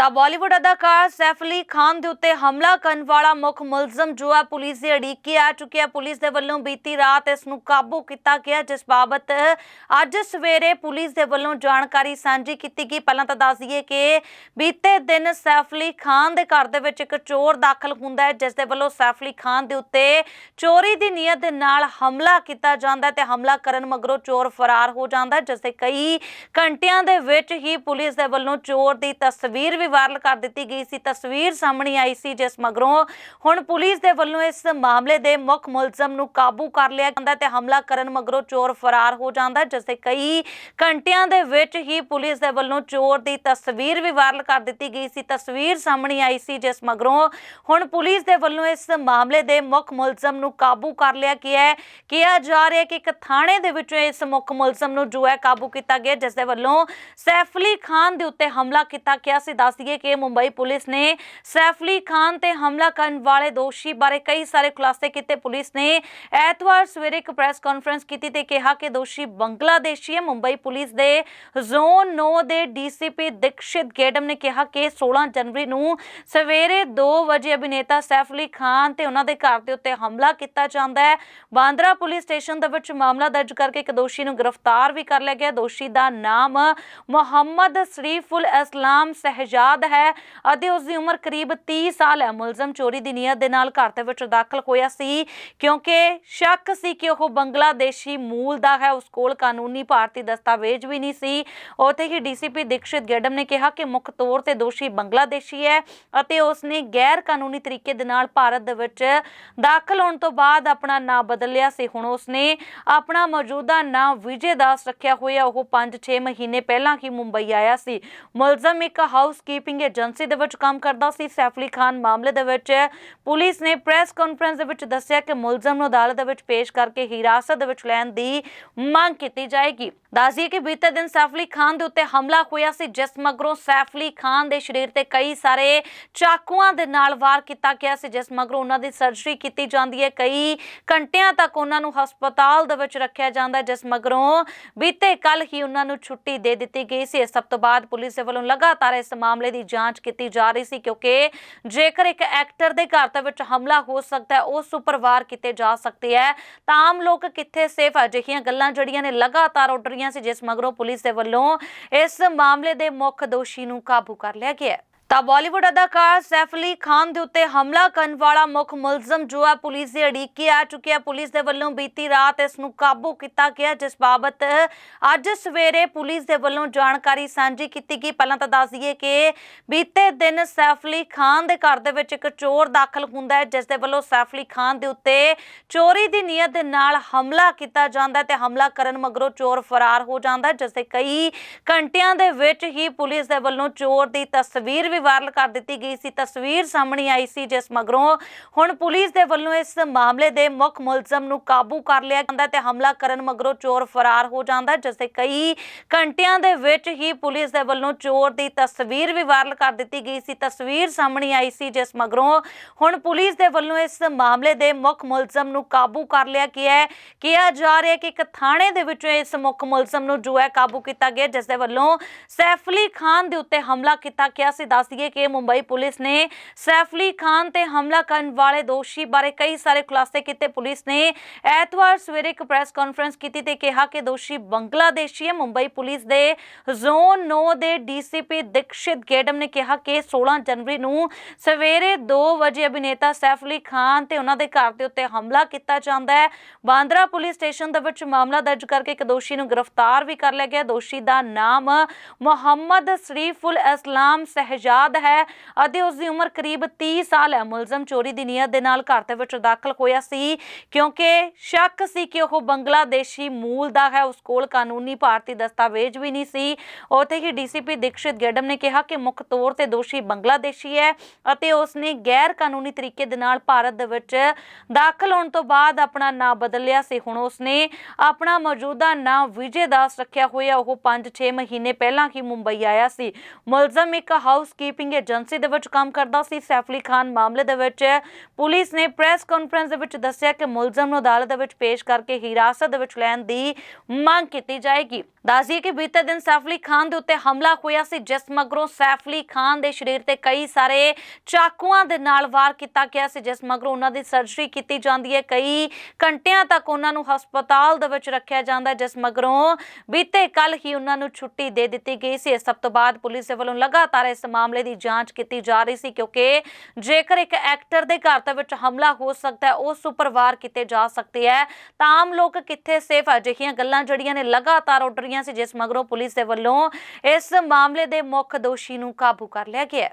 ਤਾਂ ਬਾਲੀਵੁੱਡ ਅਦਾਕਾਰ ਸੈਫ ਅਲੀ ਖਾਨ ਦੇ ਉੱਤੇ ਹਮਲਾ ਕਰਨ ਵਾਲਾ ਮੁੱਖ ਮੁਲਜ਼ਮ ਜੋ ਹੈ ਪੁਲਿਸ ਦੇ ਅੜਿੱਕੇ ਆ ਚੁੱਕਿਆ ਪੁਲਿਸ ਦੇ ਵੱਲੋਂ ਬੀਤੀ ਰਾਤ ਇਸ ਨੂੰ ਕਾਬੂ ਕੀਤਾ ਗਿਆ, ਜਿਸ ਬਾਬਤ ਅੱਜ ਸਵੇਰੇ ਪੁਲਿਸ ਦੇ ਵੱਲੋਂ ਜਾਣਕਾਰੀ ਸਾਂਝੀ ਕੀਤੀ ਗਈ। ਪਹਿਲਾਂ ਤਾਂ ਦੱਸ ਦਈਏ ਕਿ ਬੀਤੇ ਦਿਨ ਸੈਫ ਅਲੀ ਖਾਨ ਦੇ ਘਰ ਦੇ ਵਿੱਚ ਇੱਕ ਚੋਰ ਦਾਖਲ ਹੁੰਦਾ ਹੈ, ਜਿਸ ਦੇ ਵੱਲੋਂ ਸੈਫ ਅਲੀ ਖਾਨ ਦੇ ਉੱਤੇ ਚੋਰੀ ਦੀ ਨੀਅਤ ਦੇ ਨਾਲ ਹਮਲਾ ਕੀਤਾ ਜਾਂਦਾ ਹੈ ਤੇ ਹਮਲਾ ਕਰਨ ਮਗਰੋਂ ਚੋਰ ਫਰਾਰ ਹੋ ਜਾਂਦਾ ਹੈ, ਜਿਸ ਦੇ ਕਈ ਘੰਟਿਆਂ ਦੇ ਵਿੱਚ ਹੀ ਪੁਲਿਸ ਦੇ ਵੱਲੋਂ ਚੋਰ ਦੀ ਤਸਵੀਰ ਵੀ ਵਾਇਰਲ ਕਰ ਦਿੱਤੀ ਗਈ ਸੀ। ਤਸਵੀਰ ਸਾਹਮਣੇ ਆਈ ਸੀ ਜਿਸ ਮਗਰੋਂ ਹੁਣ ਪੁਲਿਸ ਦੇ ਵੱਲੋਂ ਇਸ ਮਾਮਲੇ ਦੇ ਮੁੱਖ ਮੁਲਜ਼ਮ ਨੂੰ ਕਾਬੂ ਕਰ ਲਿਆ ਜਾਂਦਾ ਤੇ ਹਮਲਾ ਕਰਨ ਮਗਰੋਂ ਚੋਰ ਫਰਾਰ ਹੋ ਜਾਂਦਾ ਜਿਸ ਦੇ ਕਈ ਘੰਟਿਆਂ ਦੇ ਵਿੱਚ ਹੀ ਪੁਲਿਸ ਦੇ ਵੱਲੋਂ ਚੋਰ ਦੀ ਤਸਵੀਰ ਵੀ ਵਾਇਰਲ ਕਰ ਦਿੱਤੀ ਗਈ ਸੀ। ਤਸਵੀਰ ਸਾਹਮਣੇ ਆਈ ਸੀ ਜਿਸ ਮਗਰੋਂ ਹੁਣ ਪੁਲਿਸ ਦੇ ਵੱਲੋਂ ਇਸ ਮਾਮਲੇ ਦੇ ਮੁੱਖ ਮੁਲਜ਼ਮ ਨੂੰ ਕਾਬੂ ਕਰ ਲਿਆ ਗਿਆ ਹੈ। ਕਿਹਾ ਜਾ ਰਿਹਾ ਕਿ ਇੱਕ ਥਾਣੇ ਦੇ ਵਿੱਚੋਂ ਇਸ ਮੁੱਖ ਮੁਲਜ਼ਮ ਨੂੰ ਜੋ ਹੈ ਕਾਬੂ ਕੀਤਾ ਗਿਆ ਜਿਸ ਦੇ ਵੱਲੋਂ ਸੈਫਲੀ ਖਾਨ ਦੇ ਉੱਤੇ ਹਮਲਾ ਕੀਤਾ ਗਿਆ ਸੀ। ਦੱਸ ਦਈਏ ਕਿ ਮੁੰਬਈ ਪੁਲਿਸ ਨੇ ਸੈਫ ਅਲੀ ਖਾਨ ਤੇ ਹਮਲਾ ਕਰਨ ਵਾਲੇ ਦੋਸ਼ੀ ਬਾਰੇ ਕਈ ਸਾਰੇ ਖੁਲਾਸੇ ਕੀਤੇ। ਪੁਲਿਸ ਨੇ ਐਤਵਾਰ ਸਵੇਰੇ ਇੱਕ ਪ੍ਰੈਸ ਕਾਨਫਰੰਸ ਕੀਤੀ ਤੇ ਕਿਹਾ ਕਿ ਦੋਸ਼ੀ ਬੰਗਲਾਦੇਸ਼ੀ ਹੈ। ਮੁੰਬਈ ਪੁਲਿਸ ਦੇ ਜ਼ੋਨ 9 ਦੇ ਡੀਸੀਪੀ ਦਿਕਸ਼ਿਤ ਗੇਡਮ ਨੇ ਕਿਹਾ ਕਿ 16 ਜਨਵਰੀ ਨੂੰ ਸਵੇਰੇ 2 ਵਜੇ ਅਭਿਨੇਤਾ ਸੈਫ ਅਲੀ ਖਾਨ ਤੇ ਉਹਨਾਂ ਦੇ ਘਰ ਦੇ ਉੱਤੇ ਹਮਲਾ ਕੀਤਾ ਜਾਂਦਾ ਹੈ। ਬਾਂਦਰਾ ਪੁਲਿਸ ਸਟੇਸ਼ਨ ਦੇ ਵਿੱਚ ਮਾਮਲਾ ਦਰਜ ਕਰਕੇ ਇੱਕ ਦੋਸ਼ੀ ਨੂੰ ਗ੍ਰਿਫਤਾਰ ਵੀ ਕਰ ਲਿਆ ਗਿਆ। ਦੋਸ਼ੀ ਦਾ ਨਾਮ ਮੁਹੰਮਦ ਸ਼ਰੀਫੁਲ ਇਸਲਾਮ ਸਹਿਜਾ ਸਹਿਜਾਦ ਹੈ ਅਤੇ ਉਸ ਦੀ ਉਮਰ ਕਰੀਬ 30 ਸਾਲ ਹੈ। ਮੁਲਜ਼ਮ ਚੋਰੀ ਦੀ ਨੀਅਤ ਦੇ ਨਾਲ ਘਰ ਦੇ ਵਿੱਚ ਦਾਖਲ ਹੋਇਆ ਸੀ ਕਿਉਂਕਿ ਸ਼ੱਕ ਸੀ ਕਿ ਉਹ ਬੰਗਲਾਦੇਸ਼ੀ ਮੂਲ ਦਾ ਹੈ। ਉਸ ਕੋਲ ਕਾਨੂੰਨੀ ਭਾਰਤੀ ਦਸਤਾਵੇਜ਼ ਵੀ ਨਹੀਂ ਸੀ। ਉੱਥੇ ਹੀ ਡੀਸੀਪੀ ਦੀਕਸ਼ਿਤ ਗੈਡਮ ਨੇ ਕਿਹਾ ਕਿ ਮੁੱਖ ਤੌਰ ਤੇ ਦੋਸ਼ੀ ਬੰਗਲਾਦੇਸ਼ੀ ਹੈ ਅਤੇ ਉਸ ਨੇ ਗੈਰ ਕਾਨੂੰਨੀ ਤਰੀਕੇ ਦੇ ਨਾਲ ਭਾਰਤ ਦੇ ਵਿੱਚ ਦਾਖਲ ਹੋਣ ਤੋਂ ਬਾਅਦ ਆਪਣਾ ਨਾਂ ਬਦਲਿਆ ਸੀ। ਹੁਣ ਉਸ ਨੇ ਆਪਣਾ ਮੌਜੂਦਾ ਨਾਂ ਵਿਜੇ ਦਾਸ ਰੱਖਿਆ ਹੋਇਆ। ਉਹ 5-6 ਮਹੀਨੇ ਪਹਿਲਾਂ ਹੀ ਮੁੰਬਈ ਆਇਆ ਸੀ। ਮੁਲਜ਼ਮ ਇੱਕ ਹਾਊਸਕੀਪਿੰਗ ਏਜੰਸੀ ਦੇ ਵਿੱਚ ਕੰਮ ਕਰਦਾ ਸੀ। ਸੈਫਲੀ ਖਾਨ ਮਾਮਲੇ ਦੇ ਵਿੱਚ ਪੁਲਿਸ ਨੇ ਪ੍ਰੈਸ ਕਾਨਫਰੰਸ ਦੇ ਵਿੱਚ ਦੱਸਿਆ ਕਿ ਮੁਲਜ਼ਮ ਨੂੰ ਅਦਾਲਤ ਦੇ ਵਿੱਚ ਪੇਸ਼ ਕਰਕੇ ਹਿਰਾਸਤ ਦੇ ਵਿੱਚ ਲੈਣ ਦੀ ਮੰਗ ਕੀਤੀ ਜਾਏਗੀ। ਦੱਸਿਏ ਕਿ ਬੀਤੇ ਦਿਨ ਸੈਫ ਖਾਨ ਦੇ ਉੱਤੇ ਹਮਲਾ ਹੋਇਆ ਸੀ ਜਿਸ ਮਗਰੋਂ ਸੈਫ ਖਾਨ ਦੇ ਸਰੀਰ ਤੇ ਕਈ ਸਾਰੇ ਚਾਕੂਆਂ ਦੇ ਨਾਲ ਵਾਰ ਕੀਤਾ ਗਿਆ ਸੀ ਜਿਸ ਮਗਰੋਂ ਉਹਨਾਂ ਦੀ ਸਰਜਰੀ ਕੀਤੀ ਜਾਂਦੀ ਹੈ। ਕਈ ਘੰਟਿਆਂ ਤੱਕ ਉਹਨਾਂ ਨੂੰ ਹਸਪਤਾਲ ਦੇ ਵਿੱਚ ਰੱਖਿਆ ਜਾਂਦਾ ਹੈ, ਜਿਸ ਮਗਰੋਂ ਬੀਤੇ ਕੱਲ ਹੀ ਉਹਨਾਂ ਨੂੰ ਛੁੱਟੀ ਦੇ ਦਿੱਤੀ ਗਈ ਸੀ। ਇਸ ਸਭ ਤੋਂ ਬਾਅਦ ਪੁਲਿਸ ਦੇ ਵੱਲੋਂ ਲਗਾਤਾਰ ਇਸ ਮਾਮਲੇ ਦੀ ਜਾਂਚ ਕੀਤੀ ਜਾ ਰਹੀ ਸੀ ਕਿਉਂਕਿ ਜੇਕਰ ਇੱਕ ਐਕਟਰ ਦੇ ਘਰ ਦੇ ਵਿੱਚ ਹਮਲਾ ਹੋ ਸਕਦਾ ਹੈ, ਉਸ ਉੱਪਰ ਵਾਰ ਕੀਤੇ ਜਾ ਸਕਦੇ ਹੈ। ਤਾਂ ਆਮ ਲੋਕ ਕਿੱਥੇ ਸੇਫ ਅਜਿਹੀਆਂ ਗੱਲਾਂ ਜਿਹੜੀਆਂ ਨੇ ਲਗਾਤਾਰ ਉੱਡ ਰਹੀਆਂ ਸੀ, ਜਿਸ ਮਗਰੋਂ ਪੁਲਿਸ ਦੇ ਵੱਲੋਂ ਇਸ ਮਾਮਲੇ ਦੇ ਮੁੱਖ ਦੋਸ਼ੀ ਨੂੰ ਕਾਬੂ ਕਰ ਲਿਆ ਗਿਆ ਤਾਂ ਬਾਲੀਵੁੱਡ ਅਦਾਕਾਰ ਸੈਫ ਅਲੀ ਖਾਨ ਦੇ ਉੱਤੇ ਹਮਲਾ ਕਰਨ ਵਾਲਾ ਮੁੱਖ ਮੁਲਜ਼ਮ ਜੋ ਹੈ ਪੁਲਿਸ ਦੇ ਅੜਿੱਕੇ ਆ ਚੁੱਕਿਆ ਪੁਲਿਸ ਦੇ ਵੱਲੋਂ ਬੀਤੀ ਰਾਤ ਇਸ ਨੂੰ ਕਾਬੂ ਕੀਤਾ ਗਿਆ, ਜਿਸ ਬਾਬਤ ਅੱਜ ਸਵੇਰੇ ਪੁਲਿਸ ਦੇ ਵੱਲੋਂ ਜਾਣਕਾਰੀ ਸਾਂਝੀ ਕੀਤੀ ਗਈ। ਪਹਿਲਾਂ ਤਾਂ ਦੱਸ ਦਈਏ ਕਿ ਬੀਤੇ ਦਿਨ ਸੈਫ ਅਲੀ ਖਾਨ ਦੇ ਘਰ ਦੇ ਵਿੱਚ ਇੱਕ ਚੋਰ ਦਾਖਲ ਹੁੰਦਾ ਹੈ, ਜਿਸ ਦੇ ਵੱਲੋਂ ਸੈਫ ਅਲੀ ਖਾਨ ਦੇ ਉੱਤੇ ਚੋਰੀ ਦੀ ਨੀਅਤ ਦੇ ਨਾਲ ਹਮਲਾ ਕੀਤਾ ਜਾਂਦਾ ਹੈ ਤੇ ਹਮਲਾ ਕਰਨ ਮਗਰੋਂ ਚੋਰ ਫਰਾਰ ਹੋ ਜਾਂਦਾ ਹੈ, ਜਿਸ ਦੇ ਕਈ ਘੰਟਿਆਂ ਦੇ ਵਿੱਚ ਹੀ ਪੁਲਿਸ ਦੇ ਵੱਲੋਂ ਚੋਰ ਦੀ ਤਸਵੀਰ ਵੀ ਵਾਇਰਲ ਕਰ ਦਿੱਤੀ ਗਈ ਸੀ। ਤਸਵੀਰ ਸਾਹਮਣੇ ਆਈ ਸੀ ਜਿਸ ਮਗਰੋਂ ਹੁਣ ਪੁਲਿਸ ਦੇ ਵੱਲੋਂ ਇਸ ਮਾਮਲੇ ਦੇ ਮੁੱਖ ਮੁਲਜ਼ਮ ਨੂੰ ਕਾਬੂ ਕਰ ਲਿਆ ਜਾਂਦਾ ਤੇ ਹਮਲਾ ਕਰਨ ਮਗਰੋਂ ਚੋਰ ਫਰਾਰ ਹੋ ਜਾਂਦਾ ਜਿਸ ਦੇ ਕਈ ਘੰਟਿਆਂ ਦੇ ਵਿੱਚ ਹੀ ਪੁਲਿਸ ਦੇ ਵੱਲੋਂ ਚੋਰ ਦੀ ਤਸਵੀਰ ਵੀ ਵਾਇਰਲ ਕਰ ਦਿੱਤੀ ਗਈ ਸੀ। ਤਸਵੀਰ ਸਾਹਮਣੇ ਆਈ ਸੀ ਜਿਸ ਮਗਰੋਂ ਹੁਣ ਪੁਲਿਸ ਦੇ ਵੱਲੋਂ ਇਸ ਮਾਮਲੇ ਦੇ ਮੁੱਖ ਮੁਲਜ਼ਮ ਨੂੰ ਕਾਬੂ ਕਰ ਲਿਆ ਗਿਆ ਹੈ। ਕਿਹਾ ਜਾ ਰਿਹਾ ਕਿ ਇੱਕ ਥਾਣੇ ਦੇ ਵਿੱਚੋਂ ਇਸ ਮੁੱਖ ਮੁਲਜ਼ਮ ਨੂੰ ਜੋ ਹੈ ਕਾਬੂ ਕੀਤਾ ਗਿਆ ਜਿਸ ਦੇ ਵੱਲੋਂ ਸੈਫਲੀ ਖਾਨ ਦੇ ਉੱਤੇ ਹਮਲਾ ਕੀਤਾ ਗਿਆ ਸੀ। ਦੱਸ ਦਈਏ ਕਿ ਮੁੰਬਈ ਪੁਲਿਸ ਨੇ ਸੈਫਲੀ ਖਾਨ ਤੇ ਹਮਲਾ ਕਰਨ ਵਾਲੇ ਦੋਸ਼ੀ ਬਾਰੇ ਕਈ ਸਾਰੇ ਖੁਲਾਸੇ ਕੀਤੇ। ਪੁਲਿਸ ਨੇ ਐਤਵਾਰ ਸਵੇਰੇ ਇੱਕ ਪ੍ਰੈਸ ਕਾਨਫਰੰਸ ਕੀਤੀ ਤੇ ਕਿਹਾ ਕਿ ਦੋਸ਼ੀ ਬੰਗਲਾਦੇਸ਼ੀ ਹੈ। ਮੁੰਬਈ ਪੁਲਿਸ ਦੇ ਜ਼ੋਨ 9 ਦੇ ਡੀਸੀਪੀ ਦਿਕਸ਼ਿਤ ਗੇਡਮ ਨੇ ਕਿਹਾ ਕਿ 16 ਜਨਵਰੀ ਨੂੰ ਸਵੇਰੇ 2 ਵਜੇ ਅਭਿਨੇਤਾ ਸੈਫ ਅਲੀ ਖਾਨ ਤੇ ਉਹਨਾਂ ਦੇ ਘਰ ਦੇ ਉੱਤੇ ਹਮਲਾ ਕੀਤਾ ਜਾਂਦਾ ਹੈ। ਬਾਂਦਰਾ ਪੁਲਿਸ ਸਟੇਸ਼ਨ ਦੇ ਵਿੱਚ ਮਾਮਲਾ ਦਰਜ ਕਰਕੇ ਇੱਕ ਦੋਸ਼ੀ ਨੂੰ ਗ੍ਰਿਫਤਾਰ ਵੀ ਕਰ ਲਿਆ ਗਿਆ। ਦੋਸ਼ੀ ਦਾ ਨਾਮ ਮੁਹੰਮਦ ਸ਼ਰੀਫੁਲ ਇਸਲਾਮ ਸਹਿਜਾ ਸਹਿਜਾਦ ਹੈ ਅਤੇ ਉਸ ਦੀ ਉਮਰ ਕਰੀਬ 30 ਸਾਲ ਹੈ। ਮੁਲਜ਼ਮ ਚੋਰੀ ਦੀ ਨੀਅਤ ਦੇ ਨਾਲ ਘਰ ਦੇ ਵਿੱਚ ਦਾਖਲ ਹੋਇਆ ਸੀ ਕਿਉਂਕਿ ਸ਼ੱਕ ਸੀ ਕਿ ਉਹ ਬੰਗਲਾਦੇਸ਼ੀ ਮੂਲ ਦਾ ਹੈ। ਉਸ ਕੋਲ ਕਾਨੂੰਨੀ ਭਾਰਤੀ ਦਸਤਾਵੇਜ਼ ਵੀ ਨਹੀਂ ਸੀ। ਉੱਥੇ ਹੀ ਡੀਸੀਪੀ ਦੀਕਸ਼ਿਤ ਗੈਡਮ ਨੇ ਕਿਹਾ ਕਿ ਮੁੱਖ ਤੌਰ ਤੇ ਦੋਸ਼ੀ ਬੰਗਲਾਦੇਸ਼ੀ ਹੈ ਅਤੇ ਉਸ ਨੇ ਗੈਰ ਕਾਨੂੰਨੀ ਤਰੀਕੇ ਦੇ ਨਾਲ ਭਾਰਤ ਦੇ ਵਿੱਚ ਦਾਖਲ ਹੋਣ ਤੋਂ ਬਾਅਦ ਆਪਣਾ ਨਾਂ ਬਦਲਿਆ ਸੀ। ਹੁਣ ਉਸ ਨੇ ਆਪਣਾ ਮੌਜੂਦਾ ਨਾਂ ਵਿਜੇ ਦਾਸ ਰੱਖਿਆ ਹੋਇਆ। ਉਹ 5-6 ਮਹੀਨੇ ਪਹਿਲਾਂ ਹੀ ਮੁੰਬਈ ਆਇਆ ਸੀ। ਮੁਲਜ਼ਮ ਇੱਕ ਹਾਊਸ ਕੀਪਿੰਗ ਏਜੰਸੀ ਦੇ ਵਿੱਚ ਕੰਮ ਕਰਦਾ ਸੀ। ਸੈਫ ਅਲੀ ਖਾਨ ਮਾਮਲੇ ਦੇ ਵਿੱਚ ਪੁਲਿਸ ਨੇ ਪ੍ਰੈਸ ਕਾਨਫਰੰਸ ਦੇ ਵਿੱਚ ਦੱਸਿਆ ਕਿ ਮੁਲਜ਼ਮ ਨੂੰ ਅਦਾਲਤ ਦੇ ਵਿੱਚ ਪੇਸ਼ ਕਰਕੇ ਹਿਰਾਸਤ ਦੇ ਵਿੱਚ ਲੈਣ ਦੀ ਮੰਗ ਕੀਤੀ ਜਾਏਗੀ। ਦੱਸਦੀਏ ਕਿ ਬੀਤੇ ਦਿਨ ਸੈਫ ਅਲੀ ਖਾਨ ਦੇ ਉੱਤੇ ਹਮਲਾ ਹੋਇਆ ਸੀ, ਜਿਸ ਮਗਰੋਂ ਸੈਫ ਅਲੀ ਖਾਨ ਦੇ ਸਰੀਰ ਤੇ ਕਈ ਸਾਰੇ ਚਾਕੂਆਂ ਦੇ ਨਾਲ ਵਾਰ ਕੀਤਾ ਗਿਆ ਸੀ, ਜਿਸ ਮਗਰੋਂ ਉਹਨਾਂ ਦੀ ਸਰਜਰੀ ਕੀਤੀ ਜਾਂਦੀ ਹੈ। ਕਈ ਘੰਟਿਆਂ ਤੱਕ ਉਹਨਾਂ ਨੂੰ ਹਸਪਤਾਲ ਦੇ ਵਿੱਚ ਰੱਖਿਆ ਜਾਂਦਾ, ਜਿਸ ਮਗਰੋਂ ਬੀਤੇ ਕੱਲ ਹੀ ਉਹਨਾਂ ਨੂੰ ਛੁੱਟੀ ਦੇ ਦਿੱਤੀ ਗਈ ਸੀ। ਇਸ ਸਭ ਤੋਂ ਬਾਅਦ ਪੁਲਿਸ ਦੇ ਵੱਲੋਂ ਲਗਾਤਾਰ ਇਸ ਮਾਮਲੇ ਦੀ ਜਾਂਚ ਕੀਤੀ ਜਾ ਰਹੀ ਸੀ ਕਿਉਂਕਿ ਜੇਕਰ ਇੱਕ ਐਕਟਰ ਦੇ ਘਰ ਦੇ ਵਿੱਚ ਹਮਲਾ ਹੋ ਸਕਦਾ ਹੈ ਉਸ ਉੱਪਰ ਵਾਰ ਕੀਤੇ ਜਾ ਸਕਦੇ ਹੈ। ਤਾਂ ਆਮ ਲੋਕ ਕਿੱਥੇ ਸੇਫ ਅਜਿਹੀਆਂ ਗੱਲਾਂ ਜਿਹੜੀਆਂ ਨੇ ਲਗਾਤਾਰ ਉੱਡ ਰਹੀਆਂ ਸੀ, ਜਿਸ ਮਗਰੋਂ ਪੁਲਿਸ ਦੇ ਵੱਲੋਂ ਇਸ ਮਾਮਲੇ ਦੇ ਮੁੱਖ ਦੋਸ਼ੀ ਨੂੰ ਕਾਬੂ ਕਰ ਲਿਆ ਗਿਆ